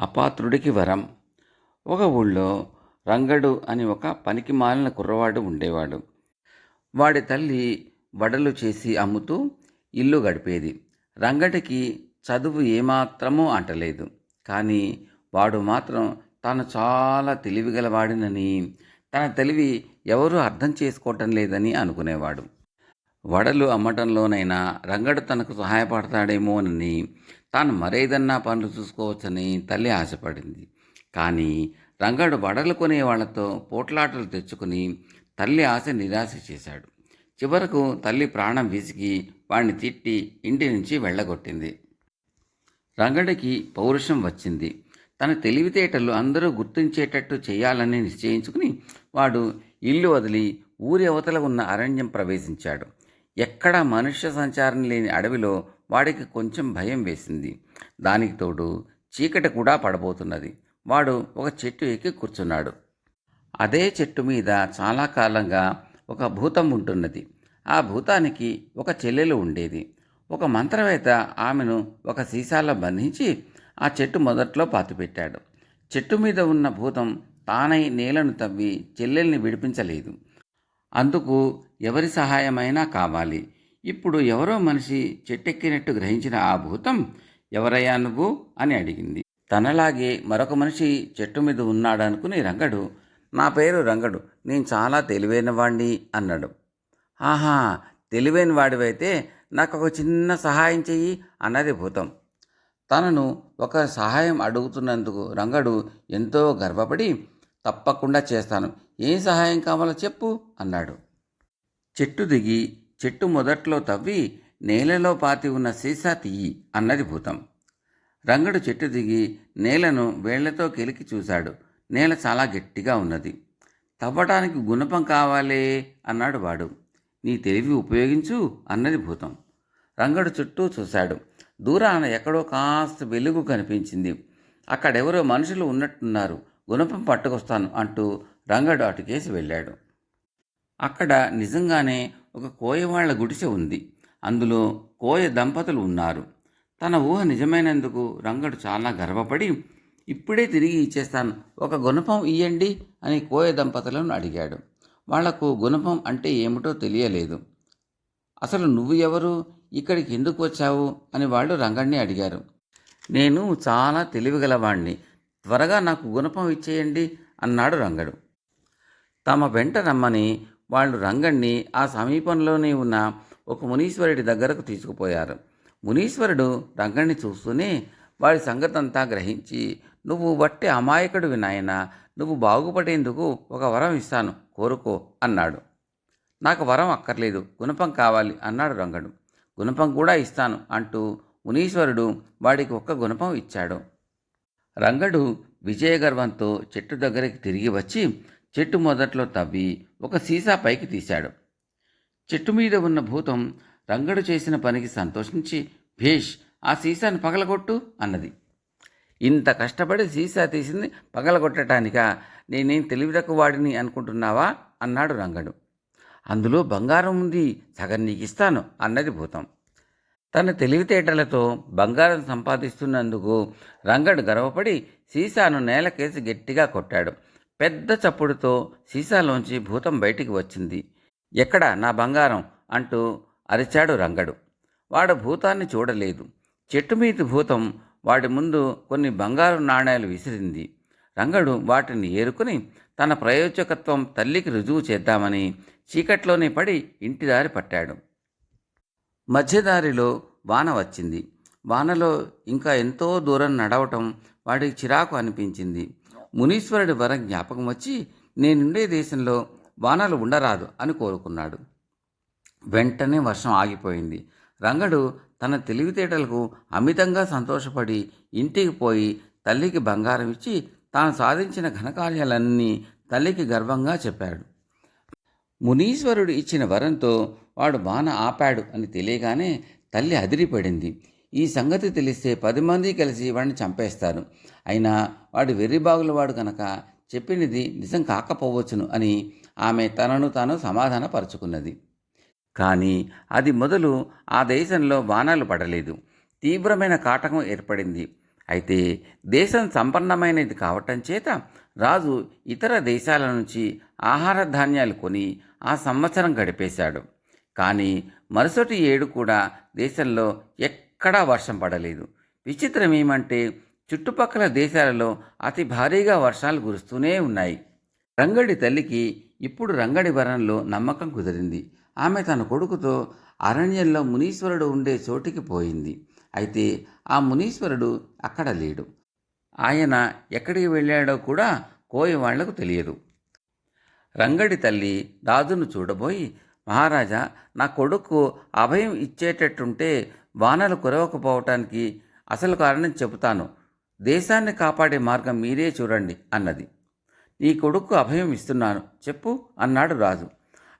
అపాత్రుడికి వరం. ఒక ఊళ్ళో రంగడు అని ఒక పనికి మాలిన కుర్రవాడు ఉండేవాడు. వాడి తల్లి వడలు చేసి అమ్ముతూ ఇల్లు గడిపేది. రంగడికి చదువు ఏమాత్రమూ అంటలేదు. కానీ వాడు మాత్రం తాను చాలా తెలివిగలవాడినని తన తెలివి ఎవరూ అర్థం చేసుకోవటం లేదని అనుకునేవాడు. వడలు అమ్మటంలోనైనా రంగడు తనకు సహాయపడతాడేమోనని తాను మరేదన్నా పనులు చూసుకోవచ్చని తల్లి ఆశపడింది. కానీ రంగడు వడలు కొనే వాళ్ళతో పోట్లాటలు తెచ్చుకుని తల్లి ఆశ నిరాశ చేశాడు. చివరకు తల్లి ప్రాణం విసిగి వాణ్ణి తిట్టి ఇంటి నుంచి వెళ్ళగొట్టింది. రంగడికి పౌరుషం వచ్చింది. తన తెలివితేటలు అందరూ గుర్తించేటట్టు చేయాలని నిశ్చయించుకుని వాడు ఇల్లు వదిలి ఊరి అవతల ఉన్న అరణ్యం ప్రవేశించాడు. ఎక్కడా మనుష్య సంచారం లేని అడవిలో వాడికి కొంచెం భయం వేసింది. దానికి తోడు చీకటి కూడా పడబోతున్నది. వాడు ఒక చెట్టు ఎక్కి కూర్చున్నాడు. అదే చెట్టు మీద చాలా కాలంగా ఒక భూతం ఉంటున్నది. ఆ భూతానికి ఒక చెల్లెలు ఉండేది. ఒక మంత్రవేత్త ఆమెను ఒక సీసాలో బంధించి ఆ చెట్టు మొదట్లో పాతిపెట్టాడు. చెట్టు మీద ఉన్న భూతం తానై నేలను తవ్వి చెల్లెల్ని విడిపించలేదు. అందుకు ఎవరి సహాయమైనా కావాలి. ఇప్పుడు ఎవరో మనిషి చెట్టెక్కినట్టు గ్రహించిన ఆ భూతం ఎవరయ్యా నువ్వు? అని అడిగింది. తనలాగే మరొక మనిషి చెట్టు మీద ఉన్నాడనుకుని రంగడు నా పేరు రంగడు నేను చాలా తెలివైన వాణ్ణి అన్నాడు. ఆహా తెలివైన వాడివైతే నాకు ఒక చిన్న సహాయం చెయ్యి అన్నది భూతం. తనను ఒక సహాయం అడుగుతున్నందుకు రంగడు ఎంతో గర్వపడి తప్పకుండా చేస్తాను. ఏం సహాయం కావాలో చెప్పు అన్నాడు. చెట్టు దిగి చెట్టు మొదట్లో తవ్వి నేలలో పాతి ఉన్న సీసా తీయి అన్నది భూతం. రంగడు చెట్టు దిగి నేలను వేళ్ళతో కెలికి చూశాడు. నేల చాలా గట్టిగా ఉన్నది. తవ్వటానికి గుణపం కావాలే అన్నాడు వాడు. నీ తెలివి ఉపయోగించు అన్నది భూతం. రంగడు చుట్టూ చూశాడు. దూరాన ఎక్కడో కాస్త వెలుగు కనిపించింది. అక్కడెవరో మనుషులు ఉన్నట్టున్నారు. గుణపం పట్టుకొస్తాను అంటూ రంగడు అటుకేసి వెళ్ళాడు. అక్కడ నిజంగానే ఒక కోయవాళ్ళ గుడిసె ఉంది. అందులో కోయ దంపతులు ఉన్నారు. తన ఊహ నిజమైనందుకు రంగడు చాలా గర్వపడి ఇప్పుడే తిరిగి ఇచ్చేస్తాను. ఒక గుణపం ఇయ్యండి అని కోయ దంపతులను అడిగాడు. వాళ్ళకు గుణపం అంటే ఏమిటో తెలియలేదు. అసలు నువ్వు ఎవరు? ఇక్కడికి ఎందుకు వచ్చావు? అని వాళ్ళు రంగడిని అడిగారు. నేను చాలా తెలివిగలవాణ్ణి. త్వరగా నాకు గుణపం ఇచ్చేయండి అన్నాడు రంగడు. తమ వెంట రమ్మని వాళ్ళు రంగణ్ణి ఆ సమీపంలోనే ఉన్న ఒక మునీశ్వరుడి దగ్గరకు తీసుకుపోయారు. మునీశ్వరుడు రంగణ్ణి చూస్తూనే వాడి సంగతంతా గ్రహించి నువ్వు వట్టి అమాయకుడు వినాయన నువ్వు బాగుపడేందుకు ఒక వరం ఇస్తాను కోరుకో అన్నాడు. నాకు వరం అక్కర్లేదు గుణపం కావాలి అన్నాడు రంగడు. గుణపం కూడా ఇస్తాను అంటూ మునీశ్వరుడు వాడికి ఒక్క గుణపం ఇచ్చాడు. రంగడు విజయగర్వంతో చెట్టు దగ్గరికి తిరిగి వచ్చి చెట్టు మొదట్లో తవ్వి ఒక సీసా పైకి తీశాడు. చెట్టు మీద ఉన్న భూతం రంగడు చేసిన పనికి సంతోషించి భేష్ ఆ సీసాను పగలగొట్టు అన్నది. ఇంత కష్టపడి సీసా తీసింది పగలగొట్టడానికా నేనేం తెలివిదకు వాడిని అనుకుంటున్నావా? అన్నాడు రంగడు. అందులో బంగారం ఉంది సగం నీకు ఇస్తాను అన్నది భూతం. తన తెలివితేటలతో బంగారం సంపాదిస్తున్నందుకు రంగడు గర్వపడి సీసాను నేలకేసి గట్టిగా కొట్టాడు. పెద్ద చప్పుడుతో సీసాలోంచి భూతం బయటికి వచ్చింది. ఎక్కడ నా బంగారం? అంటూ అరిచాడు రంగడు. వాడు భూతాన్ని చూడలేదు. చెట్టు మీద భూతం వాడి ముందు కొన్ని బంగారు నాణేలు విసిరింది. రంగడు వాటిని ఏరుకుని తన ప్రయోజకత్వం తల్లికి రుజువు చేద్దామని చీకట్లోనే పడి ఇంటిదారి పట్టాడు. మధ్యదారిలో వాన వచ్చింది. వానలో ఇంకా ఎంతో దూరం నడవటం వాడికి చిరాకు అనిపించింది. మునీశ్వరుడి వరం జ్ఞాపకం వచ్చి నేనుండే దేశంలో వానలు ఉండరాదు అని కోరుకున్నాడు. వెంటనే వర్షం ఆగిపోయింది. రంగడు తన తెలివితేటలకు అమితంగా సంతోషపడి ఇంటికి పోయి తల్లికి బంగారం ఇచ్చి తాను సాధించిన ఘనకార్యాలన్నీ తల్లికి గర్వంగా చెప్పాడు. మునీశ్వరుడు ఇచ్చిన వరంతో వాడు బాన ఆపాడు అని తెలియగానే తల్లి అదిరిపడింది. ఈ సంగతి తెలిస్తే పది మంది కలిసి వాడిని చంపేస్తారు. అయినా వాడు వెర్రిబాగుల వాడు కనుక చెప్పినది నిజం కాకపోవచ్చును అని ఆమె తనను తాను సమాధానపరుచుకున్నది కానీ అది మొదలు ఆ దేశంలో బాణాలు పడలేదు. తీవ్రమైన కాటకం ఏర్పడింది. అయితే దేశం సంపన్నమైనది కావటం చేత రాజు ఇతర దేశాల నుంచి ఆహార ధాన్యాలు కొని ఆ సంవత్సరం గడిపేశాడు. కానీ మరుసటి ఏడు కూడా దేశంలో ఎక్కడా వర్షం పడలేదు. విచిత్రం ఏమంటే చుట్టుపక్కల దేశాలలో అతి భారీగా వర్షాలు కురుస్తూనే ఉన్నాయి. రంగడి తల్లికి ఇప్పుడు రంగడి వరంలో నమ్మకం కుదిరింది. ఆమె తన కొడుకుతో అరణ్యంలో మునీశ్వరుడు ఉండే చోటికి పోయింది. అయితే ఆ మునీశ్వరుడు అక్కడ లేడు. ఆయన ఎక్కడికి వెళ్ళాడో కూడా కోయ వాళ్ళకు తెలియదు. రంగడి తల్లి దాదును చూడబోయి మహారాజా నా కొడుకు అభయం ఇచ్చేటట్టుంటే వానలు కురవకపోవటానికి అసలు కారణం చెబుతాను. దేశాన్ని కాపాడే మార్గం మీరే చూడండి అన్నది. నీ కొడుకు అభయం ఇస్తున్నాను చెప్పు అన్నాడు రాజు.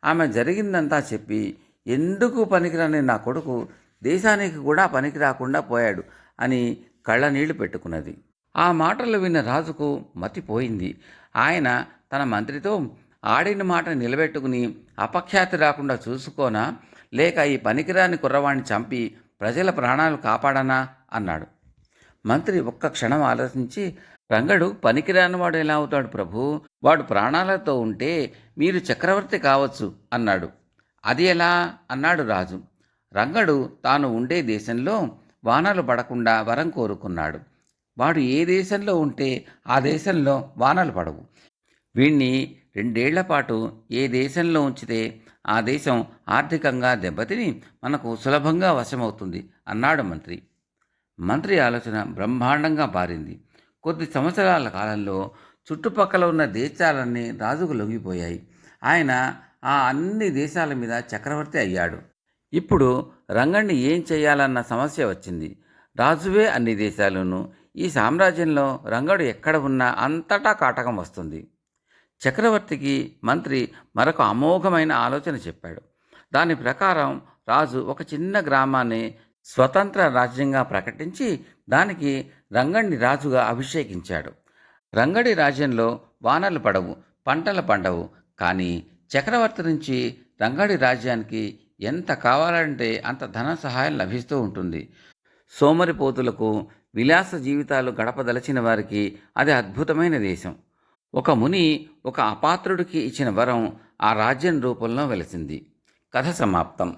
ఆమె జరిగిందంతా చెప్పి ఎందుకు పనికిరాని నా కొడుకు దేశానికి కూడా పనికి రాకుండా పోయాడు అని కళ్ళనీళ్ళు పెట్టుకున్నది. ఆ మాటలు విన్న రాజుకు మతిపోయింది. ఆయన తన మంత్రితో ఆడిన మాట నిలబెట్టుకుని అపఖ్యాతి రాకుండా చూసుకోనా? లేక ఈ పనికిరాని కుర్రవాణ్ణి చంపి ప్రజల ప్రాణాలు కాపాడనా? అన్నాడు. మంత్రి ఒక్క క్షణం ఆలోచించి రంగడు పనికిరానివాడు ఎలా అవుతాడు ప్రభు? వాడు ప్రాణాలతో ఉంటే మీరు చక్రవర్తి కావచ్చు అన్నాడు. అది ఎలా? అన్నాడు రాజు. రంగడు తాను ఉండే దేశంలో వానలు పడకుండా వరం కోరుకున్నాడు. వాడు ఏ దేశంలో ఉంటే ఆ దేశంలో వానలు పడవు. వీణ్ణి రెండేళ్ళ పాటు ఏ దేశంలో ఉంచితే ఆ దేశం ఆర్థికంగా దెబ్బతిని మనకు సులభంగా వశమవుతుంది అన్నాడు మంత్రి. మంత్రి ఆలోచన బ్రహ్మాండంగా పారింది కొద్ది సంవత్సరాల కాలంలో చుట్టుపక్కల ఉన్న దేశాలన్నీ రాజుకు లొంగిపోయాయి. ఆయన ఆ అన్ని దేశాల మీద చక్రవర్తి అయ్యాడు. ఇప్పుడు రంగణ్ణి ఏం చేయాలన్న సమస్య వచ్చింది. రాజువే అన్ని దేశాలను ఈ సామ్రాజ్యంలో రంగడు ఎక్కడ ఉన్నా అంతటా కాటకం వస్తుంది. చక్రవర్తికి మంత్రి మరొక అమోఘమైన ఆలోచన చెప్పాడు. దాని ప్రకారం రాజు ఒక చిన్న గ్రామాన్ని స్వతంత్ర రాజ్యంగా ప్రకటించి దానికి రంగడిని రాజుగా అభిషేకించాడు. రంగడి రాజ్యంలో వానలు పడవు పంటలు పండవు. కానీ చక్రవర్తి నుంచి రంగడి రాజ్యానికి ఎంత కావాలంటే అంత ధన సహాయం లభిస్తూ ఉంటుంది. సోమరిపోతులకు విలాస జీవితాలు గడపదలచిన వారికి అది అద్భుతమైన దేశం. ఒక ముని ఒక అపాత్రుడికి ఇచ్చిన వరం ఆ రాజ్యం రూపంలో వెలిసింది. కథ సమాప్తం.